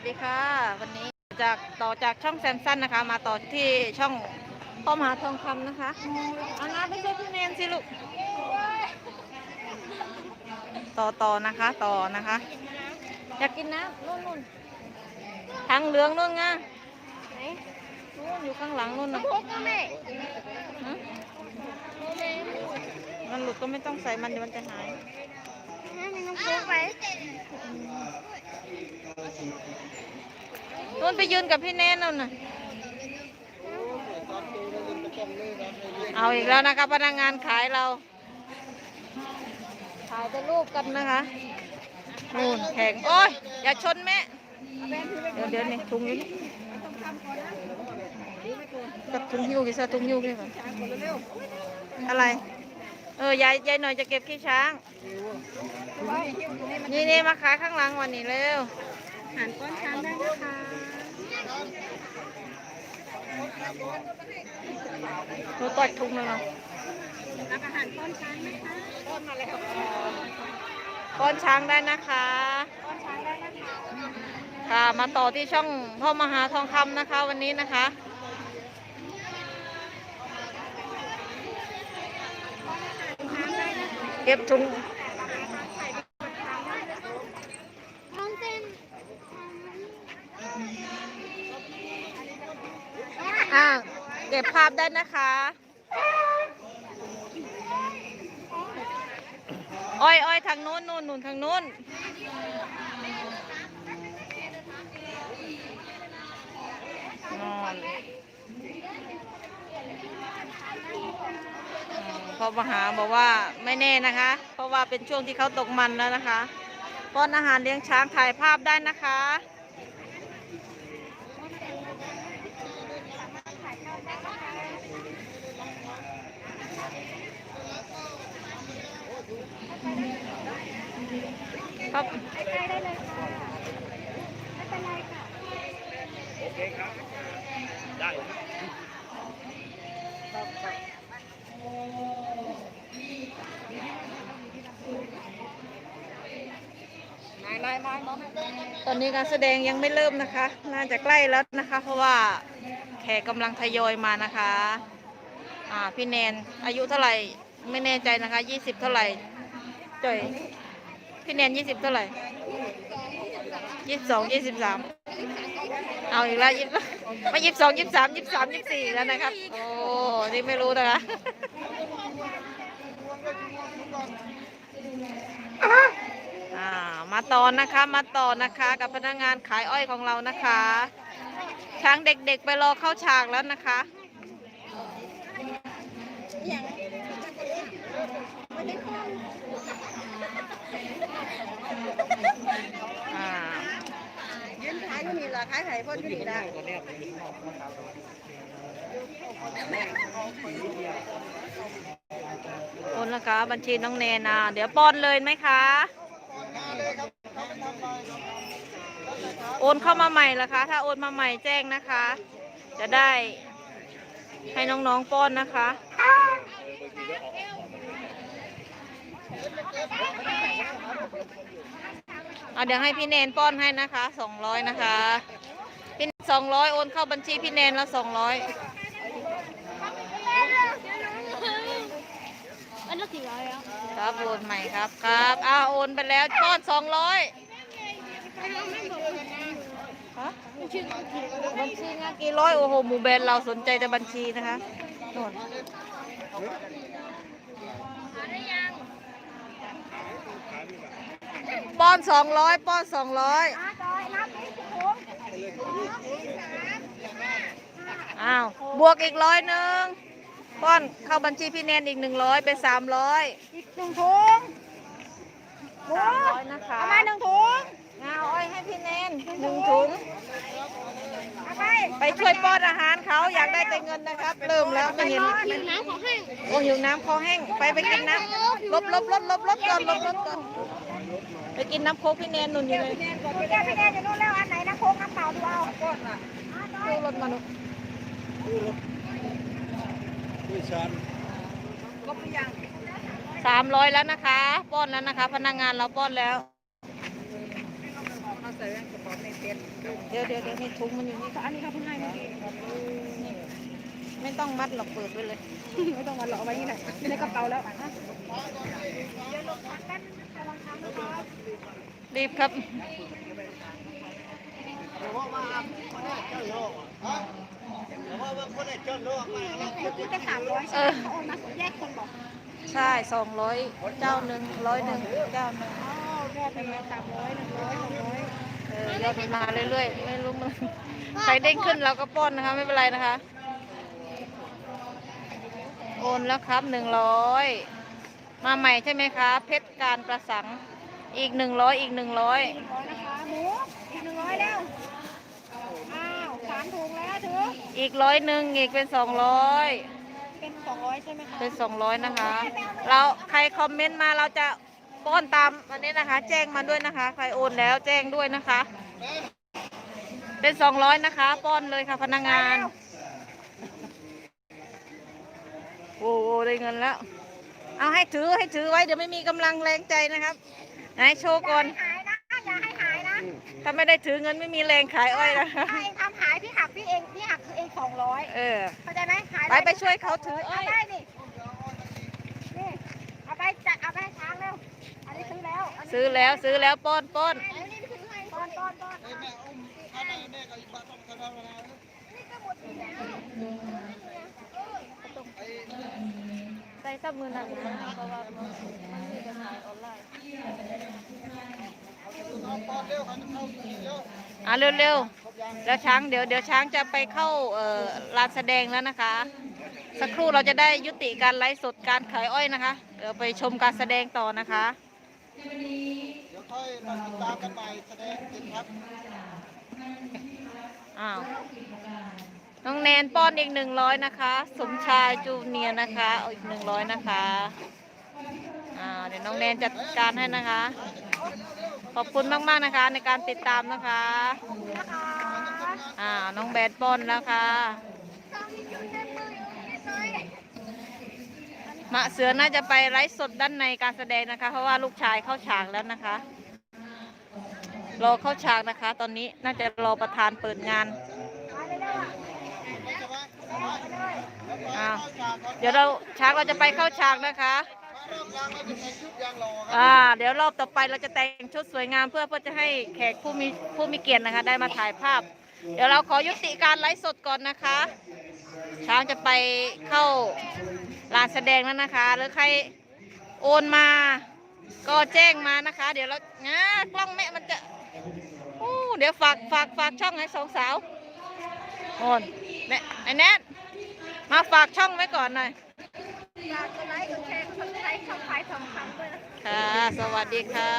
วัสดีค่ะ วันนี้จากต่อจากช่องแซมสันนะคะ มาต่อที่ช่องพ่อมหาทองคำนะคะเอางานไปช่วยพี่เนนสิลูกต่อต่อนะคะ ต่อนะคะ อยากกินน้ำนู่นนู่นทางเหลืองนู่นไงนู่นอยู่ข้างหลังนู่นนะพกก็แม่ฮะมันหลุดก็ไม่ต้องใส่มันเดี๋ยวมันจะหายให้มันต้องพกไปนู่ นไปยืนกับพี่แนนนู่นน่ะ เอาอีกแล้วนะคะพนักงานขายเราถ่ายแต่รูปกันนะคะนู่นแข่งโอ้ย อย่าชนแม่ เดี๋ยวเดี๋ยวนี่ถุงอยู่นี่กับถุงหิ้วกี่ซะถุงหิ้วกี่ซะอะไร เออยายยายหน่อยจะเก็บขี้ช้าง นี่นี่มาขายข้างหลังวันนี้เร็วหันก้อนช้างได้นะคะ หนูต่อยถุงเลยเหรอรับอาหารก้อนช้างนะคะก้อนมาแล้วก้อนช้างได้นะคะก้อนช้างได้นะคะค่ะมาต่อที่ช่องพ่อมหาทองคำนะคะวันนี้นะคะเก็บถุง อ่าเก็บภาพได้นะคะอ้อยอ้อยทางโน้นนู่นนู่นทางโน้นนอนพอมาหาบอกว่าไม่แน่นะคะ เพราะว่าเป็นช่วงที่เขาตกมันแล้วนะคะป้อนอาหารเลี้ยงช้างถ่ายภาพได้นะคะ ครับใกล้ๆได้เลยค่ะไม่เป็นไรค่ะตอนนี้การแสดงยังไม่เริ่มนะคะ น่าจะใกล้แล้วนะคะ เพราะว่าแขกกำลังทยอยมานะคะ อ่าพี่แนนอายุเท่าไหร่ไม่แน่ใจนะคะยี่สิบเท่าไหร่จ่อย พี่แนนยี่สิบเท่าไหร่ยี่สิบสองยี่สิบสามเอาอีกแล้วยี่สิบมายี่สิบสองยี่สิบสามยี่สิบสามยี่สิบสี่แล้วนะครับ โอ้นี่ไม่รู้นะคะอ่ามาต่อนะคะมาต่อนะคะกับพนักงานขายอ้อยของเรานะคะช้างเด็กๆไปรอเข้าฉากแล้วนะคะอ่า ยืนขายอยู่นี่เหรอ ขายไข่พ่นอยู่นี่ละโอนนะคะ บัญชีน้องเนนา เดี๋ยวป้อนเลยไหมคะ โอนเข้ามาใหม่ละคะ ถ้าโอนมาใหม่แจ้งนะคะ จะได้ให้น้องๆป้อนนะคะ เอาเดี๋ยวให้พี่เนนป้อนให้นะคะสองร้อยนะคะพี่สองร้อยโอนเข้าบัญชีพี่เนนแล้วสองร้อยมันละสี่ร้อยแล้วครับโอนใหม่ครับครับอ้าโอนไปแล้วป้อนสองร้อยบัญชีงานกี่ร้อยโอ้โหหมู่แบรนด์เราสนใจแต่บัญชีนะคะโน่น ป้อนสองร้อยป้อนสองร้อยอะจอยรับไปสิผมอ้าวบวกอีกร้อยหนึ่งป้อนเข้าบัญชีพี่แนนอีกหนึ่งร้อยเป็นสามร้อยอีกหนึ่งถุงสามร้อยนะคะเอามาหนึ่งถุง งาอ้อยให้พี่แนนหนึ่งถุงเอาไปไปช่วยป้อนอาหารเขาอยากได้แต่เงินนะครับ เริ่มแล้วไม่เห็นหิวน้ำขอให้โอ้หิวน้ำคอแห้ง ไปไปกินน้ำลบลบลบลบลบก่อนลบลบก่อนไปกินน้ำโค้กพี่แนนนุ่นอยู่เลยคุณแกพี่แนนจะรู้แล้วอันไหนนะโค้งน้ำเปล่าดูเอาก้นอะซื้อรถมาหนุลบหรือยังสามร้อยแล้วนะคะ ป้อนแล้วนะคะ พนักงานเราป้อนแล้ว เอาใส่แว่นกระเป๋าไม่เป็นเดี๋ยวเดี๋ยวเดี๋ยวนี่ถุงมันอยู่นี่อันนี้เขาเพิ่งให้เมื่อกี้นี่ไม่ต้องมัดหรอกเปิดไว้เลย ไม่ต้องมาหลอกไว้นี่แหละอยู่ในกระเป๋าแล้วอะเดี๋ยวลงพักกันระวังทางนะครับรีบครับเมื่อกี้จะสามร้อยใช่ไหมเขาโอนมาแยกคนบอกใช่สองร้อยเจ้าหนึ่งร้อยหนึ่งเจ้าหนึ่งอ๋อแยกเป็นสามร้อยหนึ่งร้อยสองร้อยเออยอดมันมาเรื่อยๆ ไม่รู้มันใครเด้งขึ้นเราก็ป้อนนะคะ ไม่เป็นไรนะคะ โอนแล้วครับหนึ่งร้อยมาใหม่ใช่ไหมคะ เพชรการประสังอีกหนึ่งร้อยอีกหนึ่งร้อยหนึ่งร้อยนะคะหมูอีกหนึ่งร้อยแล้ว อ้าวสามถุงแล้วถืออีกร้อยหนึ่งอีกเป็นสองร้อยเป็นสองร้อยใช่ไหมคะเป็นสองร้อยนะคะ เราใครคอมเมนต์มาเราจะ ป้อนตามอันนี้นะคะ แจ้งมาด้วยนะคะ ใครโอนแล้วแจ้งด้วยนะคะ เป็นสองร้อยนะคะ ป้อนเลยค่ะพนักงาน โอ้โหได้เงินแล้ว เอาให้ถือให้ถือไว้เดี๋ยวไม่มีกำลังแรงใจนะครับ ไหนโชว์ก่อน หายนะอย่าให้หายนะถ้าไม่ได้ถือเงินไม่มีแรงขายอ้อยนะคะถ้าเองทำหายพี่หักพี่เองพี่หักคือเองสองร้อยเออเข้าใจไหมหายไปไปช่วยเขาถืออ้อยเาได้นี่นี่เอาไปจัดเอาไปให้ช้างเร็วอันนี้ ซื้อแล้วซื้อแล้วซื้อแล้วป้อนป้อนอันนี้ซื้อให้ต้อนต้อนต้อนใส่ซับมือหนักนะเพราะว่ามันมีปัญหาออนไลน์อะเร็วๆแล้วช้างเดี๋ยวเดี๋ยวช้างจะไปเข้าเอ่อลานแสดงแล้วนะคะ สักครู่เราจะได้ยุติการไลฟ์สดการขายอ้อยนะคะ เดี๋ยวไปชมการแสดงต่อนะคะ เดี๋ยวค่อยมาติดตามกันใหม่แสดงจริงครับอ้าว น้องแนนป้อนอีกหนึ่งร้อยนะคะ สมชายจูเนียร์นะคะเอาอีกหนึ่งร้อยนะคะ อ่า เดี๋ยวน้องแนนจัดการให้นะคะ ขอบคุณมากๆนะคะในการติดตามนะคะนะคะอ่า น้องแบดป้อนแล้วค่ะ ต้องมีอยู่ในมืออยู่นิดหน่อย มะเสือน่าจะไปไลฟ์สดด้านในการแสดงนะคะ เพราะว่าลูกชายเข้าฉากแล้วนะคะ รอเข้าฉากนะคะ ตอนนี้น่าจะรอประธานเปิดงานเลยนะมาเลยอ้าวเดี๋ยวเราช้างเราจะไปเข้าฉากนะคะอ่างรอครับอ่าเดี๋ยวรอบต่อไปเราจะแต่งชุดสวยงามเพื่อเพื่อจะให้แขกผู้มีผู้มีเกียรตินะคะ ได้มาถ่ายภาพ เดี๋ยวเราขอยุติการไลฟ์สดก่อนนะคะ ช้างจะไปเข้า ลานแสดงแล้วนะคะ หรือใครโอนมา ก็แจ้งมานะคะ เดี๋ยวเรางากล้องแม่มันจะอู้เดี๋ยวฝากฝากฝากช่องให้สองสาวโอนแม่ไอ้แนทมาฝากช่องไว้ก่อนหน่อยฝากกดไลค์กดแชร์กดซับสไครต์ช่องขายทองคำด้วยนะ ค่ะ สวัสดีค่ะ